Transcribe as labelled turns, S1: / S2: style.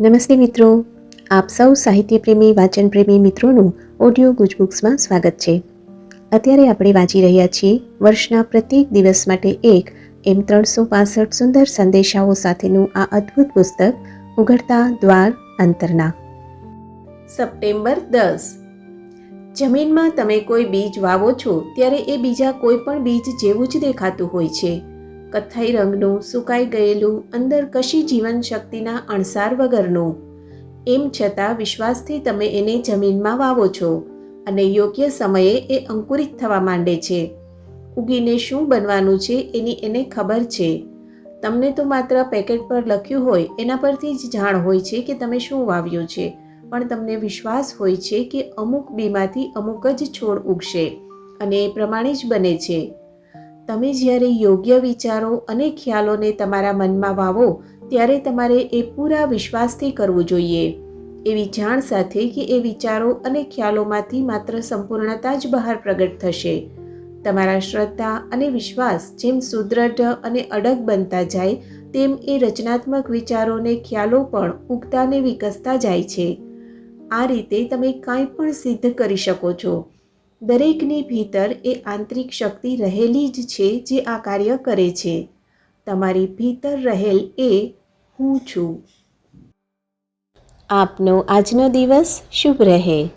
S1: નમસ્તે મિત્રો. આપ સૌ સાહિત્યપ્રેમી, વાચનપ્રેમી વાચન પ્રેમી મિત્રોનું ઓડિયો ગુજબુક્સમાં સ્વાગત છે. અત્યારે આપણે વાંચી રહ્યા છીએ વર્ષના પ્રત્યેક દિવસ માટે એક એમ ત્રણસો પાસઠ સુંદર સંદેશાઓ સાથેનું આ અદ્ભુત પુસ્તક, ઉઘડતા દ્વાર અંતરના. સપ્ટેમ્બર દસ. જમીનમાં તમે કોઈ બીજ વાવો છો, ત્યારે એ બીજા કોઈ પણ બીજ જેવું જ દેખાતું હોય છે. કથ્થાઈ રંગનું, સુકાઈ ગયેલું, અંદર કશી જીવન શક્તિના અણસાર વગરનું. એમ છતાં વિશ્વાસથી તમે એને જમીનમાં વાવો છો અને યોગ્ય સમયે એ અંકુરિત થવા માંડે છે. ઉગીને શું બનવાનું છે એની એને ખબર છે. તમને તો માત્ર પેકેટ પર લખ્યું હોય એના પરથી જ જાણ હોય છે કે તમે શું વાવ્યું છે, પણ તમને વિશ્વાસ હોય છે કે અમુક બીમાંથી અમુક જ છોડ ઉગશે અને એ પ્રમાણે જ બને છે. તમે જ્યારે યોગ્ય વિચારો અને ખ્યાલોને તમારા મનમાં વાવો, ત્યારે તમારે એ પૂરા વિશ્વાસથી કરવું જોઈએ. એવી જાણ સાથે કે એ વિચારો અને ખ્યાલોમાંથી માત્ર સંપૂર્ણતા જ બહાર પ્રગટ થશે. તમારા શ્રદ્ધા અને વિશ્વાસ જેમ સુદૃઢ અને અડગ બનતા જાય, તેમ એ રચનાત્મક વિચારોને ખ્યાલો પણ ઉગતાને વિકસતા જાય છે. આ રીતે તમે કાંઈ પણ સિદ્ધ કરી શકો છો. દરેકની ભીતર એ આંતરિક શક્તિ રહેલી જ છે જે આ કાર્ય કરે છે. તમારી ભીતર રહેલ એ હું છું. આપનો આજનો દિવસ શુભ રહે.